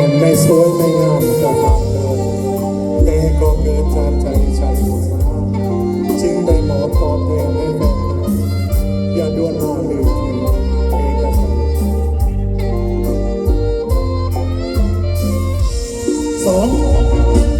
ม่ไม่สวยไม่งามก็ตามเกิเแต่ก็เกิดจากใจใจของราจึงได้หมอตอบแทนให้แม่อย่าด่วนหาลืมถึงเอกมัยสอง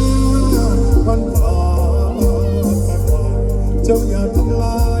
จ้าอย่าทำลาย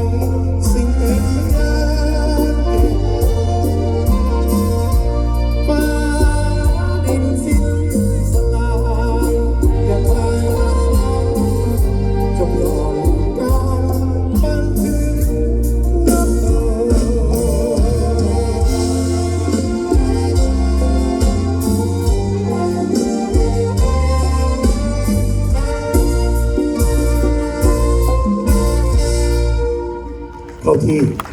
Okay.